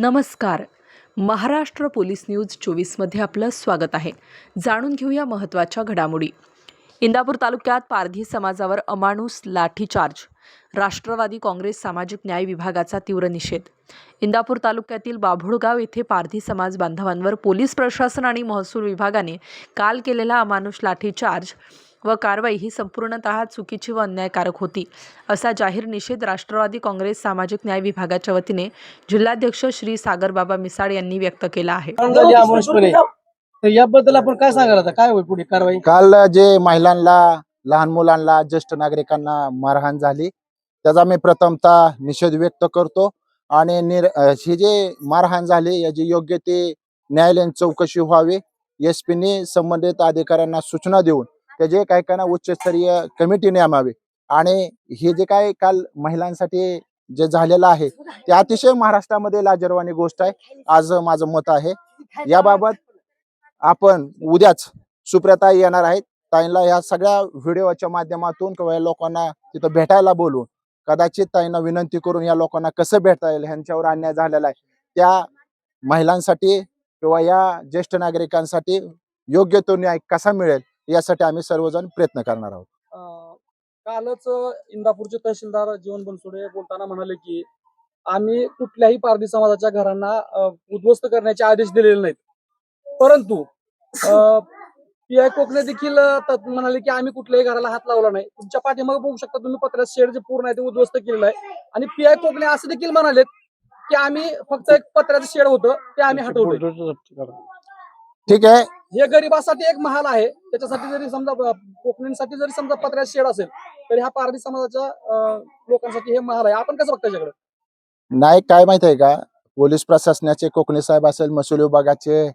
नमस्कार. Maharashtra police news चोवीसमध्ये आपलं स्वागत आहे. जाणून घेऊया महत्त्वाच्या घडामोडी. इंदापूर तालुक्यात पारधी समाजावर अमानुष लाठीचार्ज राष्ट्रवादी काँग्रेस सामाजिक न्याय विभागाचा तीव्र निषेध. इंदापूर तालुक्यातील बाभुळगाव येथे पारधी समाज बांधवांवर पोलीस प्रशासन आणि महसूल विभागाने काल केलेला अमानुष लाठीचार्ज व कारवाई ही संपूर्णतः चुकीची व अन्यायकारक होती असा जाहीर निषेध राष्ट्रवादी काँग्रेस सामाजिक न्याय विभागाच्या वतीने जिल्हाध्यक्ष श्री सागरबाबा मिसाळ यांनी व्यक्त केला आहे. याबद्दल आपण काय सांगाल आता? काय होईल पुढे कारवाई? काल जे महिलांना लहान मुलांना ज्येष्ठ नागरिकांना मारहाण झाली त्याचा मी प्रथमतः निषेध व्यक्त करतो आणि निर ही जे मारहाण झाली याची योग्य ते न्यायालयीन चौकशी व्हावी एस पीने संबंधित अधिकाऱ्यांना सूचना देऊन त्याचे काही काही उच्चस्तरीय कमिटी नेमावी आणि हे जे काय काल महिलांसाठी जे झालेलं आहे ते अतिशय महाराष्ट्रामध्ये लाजरवाणी गोष्ट आहे. आज माझं मत आहे. याबाबत आपण उद्याच सुप्रता येणार आहेत. ताईंना या सगळ्या व्हिडिओच्या माध्यमातून किंवा या लोकांना तिथं भेटायला बोलून कदाचित ताईंना विनंती करून या लोकांना कसं भेटता येईल ह्यांच्यावर अन्याय झालेला आहे. त्या महिलांसाठी किंवा या ज्येष्ठ नागरिकांसाठी योग्य तो न्याय कसा मिळेल? यासाठी आम्ही सर्वजण प्रयत्न करणार आहोत. अं, कालच इंदापूरचे तहसीलदार जीवन बनसोडे बोलताना म्हणाले की आम्ही कुठल्याही पारधी समाजाच्या घरांना अं, उद्ध्वस्त करण्याचे आदेश दिलेले नाहीत. परंतु पी आय कोकणे देखील अं, म्हणाले की आम्ही कुठल्याही घराला हात लावला नाही. तुमच्या पाठीमागे बघू शकता तुम्ही पत्र्यात शेड जे पूर्ण आहे ते उद्ध्वस्त केलेलं आहे. आणि पी आय कोकणे असं देखील म्हणालेत की आम्ही फक्त एक पत्र्याचं शेड होतं ते आम्ही हटवलं ठीक आहे. हे गरिबासाठी एक महाल आहे. त्याच्यासाठी जरी समजा कोकणींसाठी जरी समजा पत्र्यात शेड असेल तरी हा पारधी समाजाच्या लोकांसाठी हे महाल आहे. आपण कसं बघता त्याच्याकडे नाही काय माहीत आहे का? पोलीस प्रशासनाचे कोकणी साहेब असेल महसूल विभागाचे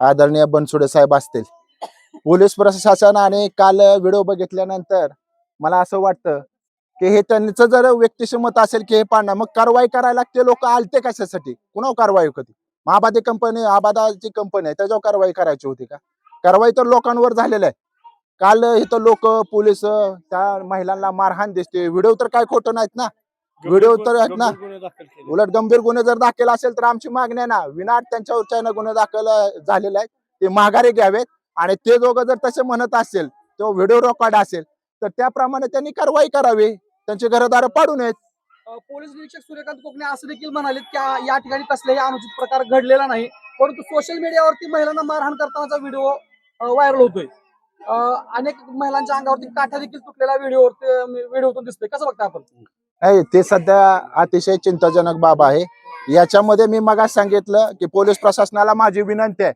आदरणीय बनसुडे साहेब असतील. पोलीस प्रशासन आणि काल व्हिडिओ बघितल्यानंतर मला असं वाटतं की हे त्यांचं जर व्यक्तिशी मत असेल की हे पाडणार मग कारवाई करायला ते लोक आलते कशासाठी? कुणावर कारवाई होती? महाबादी कंपनी आबादाची कंपनी आहे त्याच्यावर कारवाई करायची होती का? कारवाई तर लोकांवर झालेलं आहे. काल इथं लोक पोलीस त्या महिलांना मारहाण दिसते. व्हिडिओ तर काय खोटं नाहीत ना? व्हिडिओ तर आहेत ना? उलट गंभीर गुन्हे जर दाखल असेल तर आमची मागणी आहे ना विनाट त्यांच्यावरच्या गुन्हे दाखल झालेले आहेत. ते माघारी घ्यावेत आणि ते दोघं जर तसे म्हणत असेल तो व्हिडिओ रेकॉर्ड असेल तर त्याप्रमाणे त्यांनी कारवाई करावी. त्यांची घरदार पाडू नयेत. पोलीस निरीक्षक सूर्यकांत कोकणे असं देखील म्हणाले की या ठिकाणी कसलाही अनुचित प्रकार घडलेला नाही. परंतु सोशल मीडियावरती महिलांना मारहाण करतानाचा व्हिडिओ व्हायरल होतोय. अनेक महिलांच्या अंगावरती काठा देखील तुटलेला व्हिडिओ व्हिडिओतून दिसतोय. कसं बघता आपण? नाही ते सध्या अतिशय चिंताजनक बाब आहे. याच्यामध्ये मी मगाच सांगितलं की पोलीस प्रशासनाला माझी विनंती आहे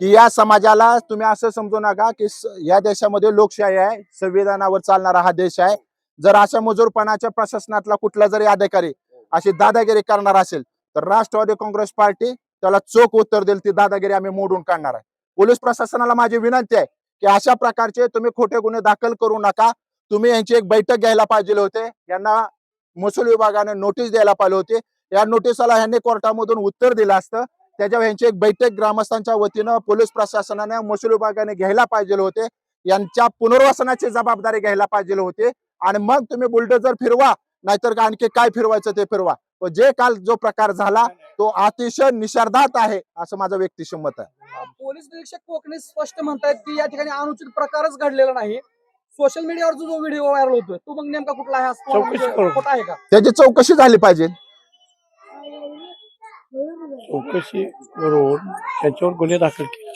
की या समाजाला तुम्ही असं समजू नका की या देशामध्ये लोकशाही आहे संविधानावर चालणारा हा देश आहे. जर अशा मजूरपणाच्या प्रशासनातला कुठला जरी अधिकारी अशी दादागिरी करणार असेल तर राष्ट्रवादी काँग्रेस पार्टी त्याला चोख उत्तर देईल ती दादागिरी आम्ही मोडून काढणार आहे. पोलीस प्रशासनाला माझी विनंती आहे की अशा प्रकारचे तुम्ही खोटे गुन्हे दाखल करू नका. तुम्ही यांची एक बैठक घ्यायला पाहिजे होते. यांना महसूल विभागाने नोटीस द्यायला पाहिजे होते. या नोटिसाला यांनी कोर्टामधून उत्तर दिलं असतं. त्याच्यावर यांची एक बैठक ग्रामस्थांच्या वतीनं पोलीस प्रशासनाने महसूल विभागाने घ्यायला पाहिजे होते. यांच्या पुनर्वसनाची जबाबदारी घ्यायला पाहिजे होती. आणि मग तुम्ही बुलडोजर फिरवा नाहीतर आणखी काय फिरवायचं ते फिरवा. पण जे काल जो प्रकार झाला तो अतिशय निषेधार्थ आहे असं माझं व्यक्तिशः मत आहे. पोलीस निरीक्षक कोकणे स्पष्ट म्हणतायत की या ठिकाणी अनुचित प्रकारच घडलेला नाही. सोशल मीडियावर जो व्हिडिओ व्हायरल होतोय तो मग नेमका कुठला म्हणजे आहे का? त्याची चौकशी झाली पाहिजे. चौकशी करून त्याच्यावर गुन्हे दाखल केले.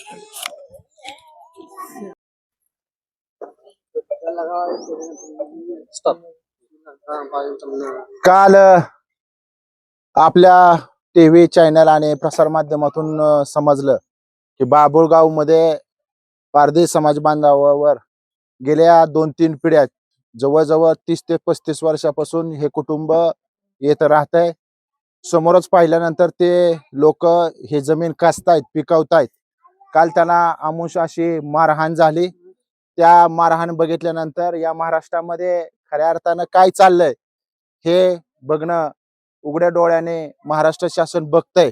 काल आपल्या टीव्ही चॅनल आणि प्रसार माध्यमातून समजलं की बाबुळगावमध्ये पारधी समाज बांधवावर गेल्या दोन तीन पिढ्या जवळजवळ तीस ते पस्तीस वर्षापासून हे कुटुंब येत राहत आहे. समोरच पाहिल्यानंतर ते लोक हे जमीन कासतायत पिकवतायत काल त्यांना अमुष अशी मारहाण झाली. त्या मारहाण बघितल्यानंतर या महाराष्ट्रामध्ये खऱ्या अर्थानं काय चाललंय हे बघणं उघड्या डोळ्याने महाराष्ट्र शासन बघतंय.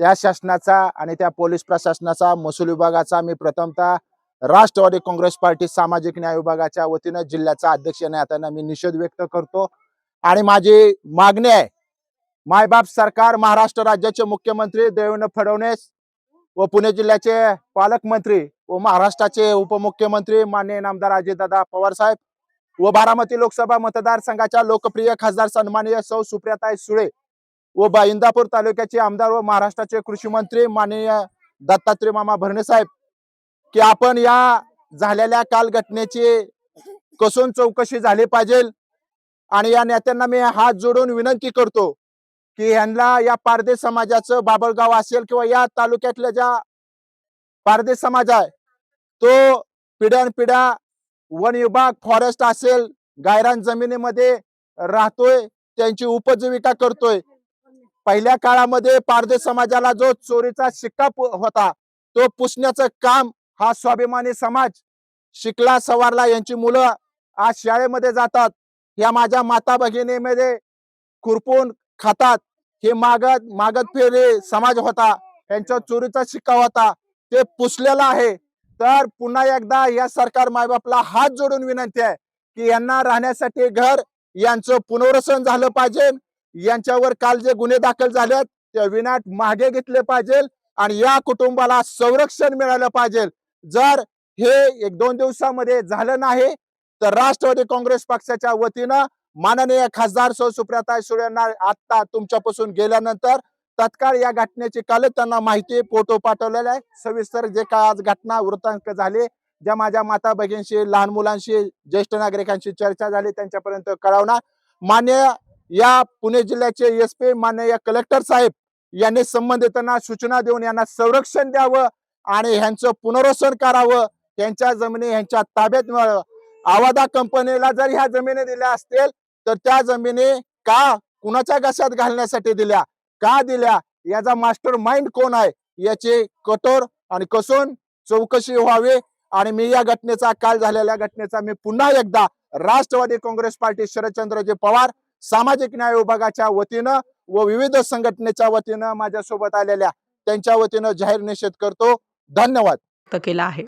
त्या शासनाचा आणि त्या पोलीस प्रशासनाचा महसूल विभागाचा मी प्रथमतः राष्ट्रवादी काँग्रेस पार्टी सामाजिक न्याय विभागाच्या वतीनं जिल्ह्याचा अध्यक्ष आणि मी निषेध व्यक्त करतो. आणि माझी मागणी आहे मायबाप सरकार महाराष्ट्र राज्याचे मुख्यमंत्री देवेंद्र फडणवीस व पुणे जिल्ह्याचे पालकमंत्री व महाराष्ट्राचे उपमुख्यमंत्री माननीय नामदार अजितदादा पवार साहेब व बारामती लोकसभा मतदारसंघाच्या लोकप्रिय खासदार सन्माननीय सौ सुप्रियाताई सुळे व बा- इंदापूर तालुक्याचे आमदार व महाराष्ट्राचे कृषी मंत्री माननीय दत्तात्रय मामा भरणे साहेब की आपण या झालेल्या काल घटनेची कसून चौकशी झाली पाहिजे आणि या नेत्यांना मी हात जोडून विनंती करतो की ह्यांना या पारदेश समाजाचं बाबळगाव असेल किंवा या तालुक्यातल्या ज्या पारदेश समाज आहे तो पिढ्यान पिढ्या वन विभाग फॉरेस्ट असेल गायरान जमिनीमध्ये राहतोय त्यांची उपजीविका करतोय. पहिल्या काळामध्ये पारदेश समाजाला जो चोरीचा शिक्का होता तो पुसण्याचं काम हा स्वाभिमानी समाज शिकला सवारला. यांची मुलं आज शाळेमध्ये जातात या माझ्या माता भगिनीमध्ये खुरपून खातात. हे मागत मागत फेरे समाज होता. त्यांच्या चोरीचा शिक्का होता. ते पुसलेला आहे. तर पुन्हा एकदा या सरकार मायबापला हात जोडून विनंती आहे की यांना राहण्यासाठी घर यांचं पुनर्वसन झालं पाहिजे. यांच्यावर काल जे गुन्हे दाखल झालेत ते विनाट मागे घेतले पाहिजे आणि या कुटुंबाला संरक्षण मिळालं पाहिजे. जर हे एक दोन दिवसामध्ये झालं नाही तर राष्ट्रवादी काँग्रेस पक्षाच्या वतीनं माननीय खासदार सौ सुप्रियाताई सुळे यांना आता तुमच्यापासून गेल्यानंतर तत्काळ या घटनेची काल त्यांना माहिती फोटो पाठवलेला आहे. सविस्तर जे काय आज घटना वृत्तांक झाले ज्या माझ्या माता भगिनीशी लहान मुलांशी ज्येष्ठ नागरिकांशी चर्चा झाली त्यांच्यापर्यंत कळवणार. मान्य या पुणे जिल्ह्याचे एस पी मान्य कलेक्टर साहेब यांनी संबंधितांना सूचना देऊन यांना संरक्षण द्यावं आणि ह्यांचं पुनर्वसन करावं त्यांच्या जमिनी ह्यांच्या ताब्यात मिळावं. आवादा कंपनीला जर ह्या जमिनी दिल्या असतील तर त्या जमिनी का कुणाच्या घशात घालण्यासाठी दिल्या? का दिल्या? याचा मास्टर माइंड कोण आहे? याची कठोर आणि कसून चौकशी व्हावी. आणि मी या घटनेचा काल झालेल्या घटनेचा मी पुन्हा एकदा राष्ट्रवादी काँग्रेस पार्टी शरदचंद्रजी पवार सामाजिक न्याय विभागाच्या वतीनं व विविध संघटनेच्या वतीनं माझ्यासोबत आलेल्या त्यांच्या वतीनं जाहीर निषेध करतो. धन्यवाद. केला आहे.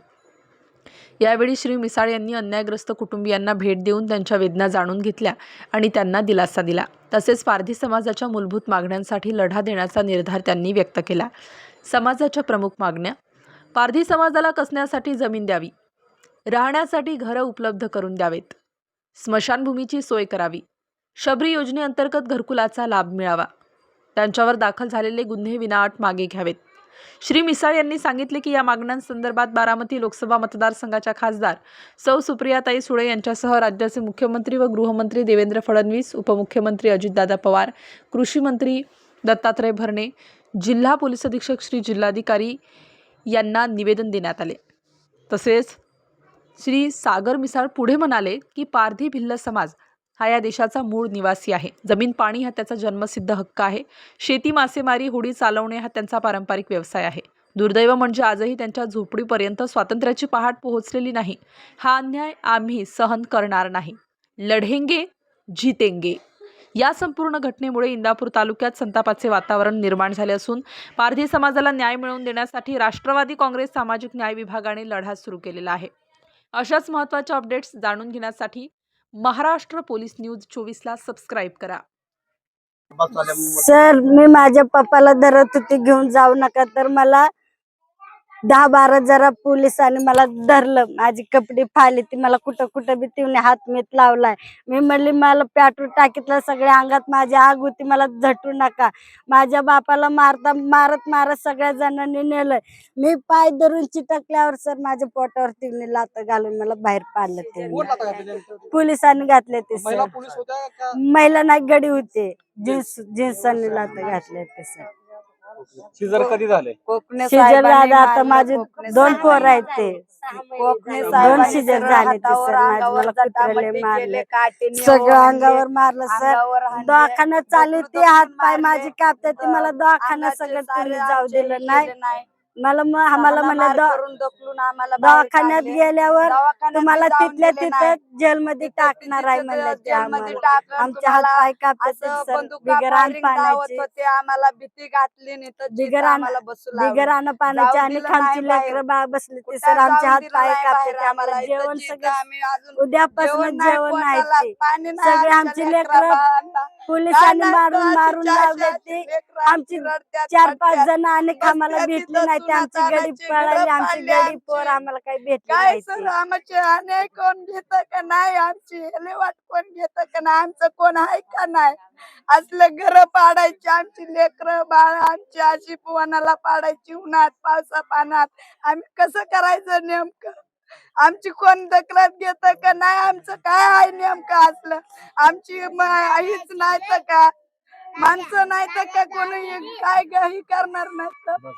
यावेळी श्री मिसाळ यांनी अन्यायग्रस्त कुटुंबियांना भेट देऊन त्यांच्या वेदना जाणून घेतल्या आणि त्यांना दिलासा दिला. तसेच पारधी समाजाच्या मूलभूत मागण्यांसाठी लढा देण्याचा निर्धार त्यांनी व्यक्त केला. समाजाच्या प्रमुख मागण्या पारधी समाजाला कसण्यासाठी जमीन द्यावी राहण्यासाठी घरं उपलब्ध करून द्यावेत स्मशानभूमीची सोय करावी शबरी योजनेअंतर्गत घरकुलाचा लाभ मिळावा त्यांच्यावर दाखल झालेले गुन्हे विनाअट मागे घ्यावेत. श्री मिसाळ यांनी सांगितले की या मागण्यांसंदर्भात बारामती लोकसभा मतदारसंघाच्या खासदार सौ सुप्रियाताई सुळे यांच्यासह राज्याचे मुख्यमंत्री व गृहमंत्री देवेंद्र फडणवीस उपमुख्यमंत्री अजितदादा पवार कृषी मंत्री दत्तात्रय भरणे जिल्हा पोलीस अधीक्षक श्री जिल्हाधिकारी यांना निवेदन देण्यात आले. तसेच श्री सागर मिसाळ पुढे म्हणाले की पारधी भिल्ल समाज हा या देशाचा मूळ निवासी आहे. जमीन पाणी हा त्याचा जन्मसिद्ध हक्क आहे. शेती मासेमारी होडी चालवणे हा त्यांचा पारंपरिक व्यवसाय आहे. दुर्दैव म्हणजे आजही त्यांच्या झोपडीपर्यंत स्वातंत्र्याची पहाट पोहोचलेली नाही. हा अन्याय आम्ही सहन करणार नाही. लढेंगे जितेंगे. या संपूर्ण घटनेमुळे इंदापूर तालुक्यात संतापाचे वातावरण निर्माण झाले असून पारधी समाजाला न्याय मिळवून देण्यासाठी राष्ट्रवादी काँग्रेस सामाजिक न्याय विभागाने लढा सुरू केलेला आहे. अशाच महत्त्वाच्या अपडेट्स जाणून घेण्यासाठी महाराष्ट्र पोलीस न्यूज चोवीसला सबस्क्राईब करा. सर मी माझ्या पप्पाला धरत होती घेऊन जाऊ नका तर मला दहा बारा जरा पोलिसांनी मला धरलं. माझी कपडे फाली ती मला कुठं कुठं बी तिने हात मीत लावलाय. मी म्हणली मला पेट्रोल टाकीतलं सगळ्या अंगात माझी आग होती. मला झटू नका. माझ्या बापाला मारता मारत मारत सगळ्या जणांनी नेलंय. मी पाय धरून चिटकल्यावर सर माझ्या पोटावर तिने लात घालून मला बाहेर पाडलं ते? पोलिसांनी घातले ते सर. महिला नाही गडी होते. जीन्स जीन्सांनी लात घातले ते सर. सीझर कधी झाले शिजर दादा आता माझे दोन पोर आहेत ते. दोन शिजर झाले ते सर माझे मला कुत्र्याले मारले. सगळं अंगावर मारलं सर. दवाखान्यात चालू ते हात पाय माझे कापतात ते मला दवाखान्यात सगळं तुम्ही जाऊ दिलं नाही. मला मग आम्हाला म्हणलं दवा- दवाखान्यात गेल्यावर तुम्हाला तिथल्या तिथं जेलमध्ये टाकणार आहे म्हणलं ते आम्हाला आमचे हात पाय कापतात सर पाण्याचे होते आम्हाला भीती घातली नाही तर बिगर जिथं अन्न- आम्हाला बसू लावलं. बिगर अन्न पाण्याचे आणि दिलं खामची नाही बाहेर. लेकरं बा बसले ते कुठं सर आमचे जाऊन हात दिलं पाय नाही कापतात बाहेर आम्हाला आम्हाला. इथं जेवण जिथं सगळं आम्ही अजून उद्यापासून जेवण नाही जेवण पोटाला, नाही ते. पाणी नाही सगळे आमच्या आमचे लेकरं. पोलिसांनी मारून मारून लावले ते आमची चार पाच जण आणि आम्हाला भेटले नाही ते आमची गडी पळाली आमची गडी पोर आम्हाला काही भेटली काय सर. आमचे अन्याय कोण घेत का नाही? आमची हेलेवाट कोण घेत का नाही? आमचं कोण आहे का नाही? असले घर पाडायची आमची लेकर बाळ आमची अशी पोवानाला पाडायची उन्हात पावसा पाण्यात आम्ही कसं करायचं नेमकं? आमची कोण दखलत घेत का नाही? आमचं काय आहे नेमकं असलं? आमची आईच नाही तर का? माणसं नाही तर का? कोणी काय काही करणार नाही